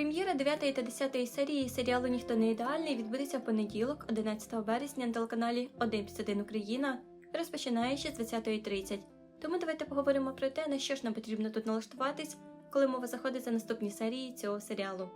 Прем'єра 9 та 10 серії серіалу Ніхто не ідеальний відбудеться в понеділок, 11 березня на телеканалі 1 плюс 1 Україна, розпочинаючи з 20.30. Тому давайте поговоримо про те, на що ж нам потрібно тут налаштуватись, коли мова заходить за наступні серії цього серіалу.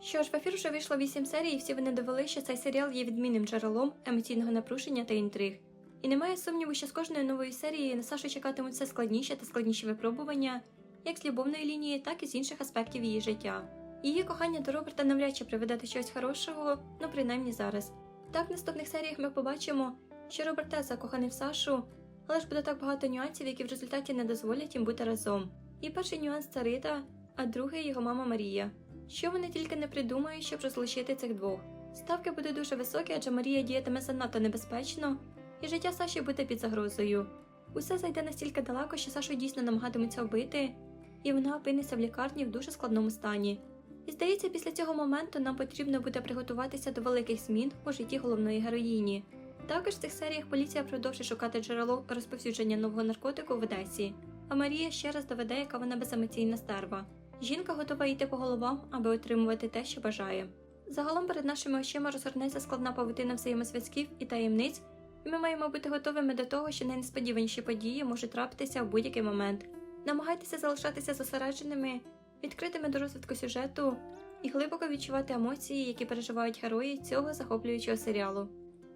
Що ж, в ефір вже вийшло 8 серій, і всі вони довели, що цей серіал є відмінним джерелом емоційного напруження та інтриг. І немає сумніву, що з кожної нової серії на Сашу чекатимуть все складніші та складніші випробування, як з любовної лінії, так і з інших аспектів її життя. Її кохання до Роберта навряд чи приведе до чогось хорошого, ну принаймні зараз. Так, в наступних серіях ми побачимо, що Роберт теж закоханий в Сашу, але ж буде так багато нюансів, які в результаті не дозволять їм бути разом. І перший нюанс це Рита, а другий його мама Марія. Що вони тільки не придумають, щоб розлучити цих двох. Ставки будуть дуже високі, адже Марія діятиме занадто небезпечно, і життя Саші буде під загрозою. Усе зайде настільки далеко, що Сашу дійсно намагатимуться вбити, і вона опиниться в лікарні в дуже складному стані. І здається, після цього моменту нам потрібно буде приготуватися до великих змін у житті головної героїні. Також в цих серіях поліція продовжить шукати джерело розповсюдження нового наркотику в Одесі, а Марія ще раз доведе, яка вона беземоційна стерва. Жінка готова йти по головам, аби отримувати те, що бажає. Загалом перед нашими очима розгорнеться складна павутина взаємосвязків і таємниць, і ми маємо бути готовими до того, що найнесподіваніші події можуть трапитися в будь-який момент. Намагайтеся залишатися зосередженими, відкритими до розвитку сюжету і глибоко відчувати емоції, які переживають герої цього захоплюючого серіалу.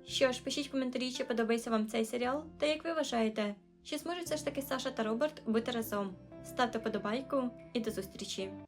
Що ж, пишіть в коментарі, чи подобається вам цей серіал, та як ви вважаєте, чи зможуть все ж таки Саша та Роберт бути разом. Ставте подобайку і до зустрічі!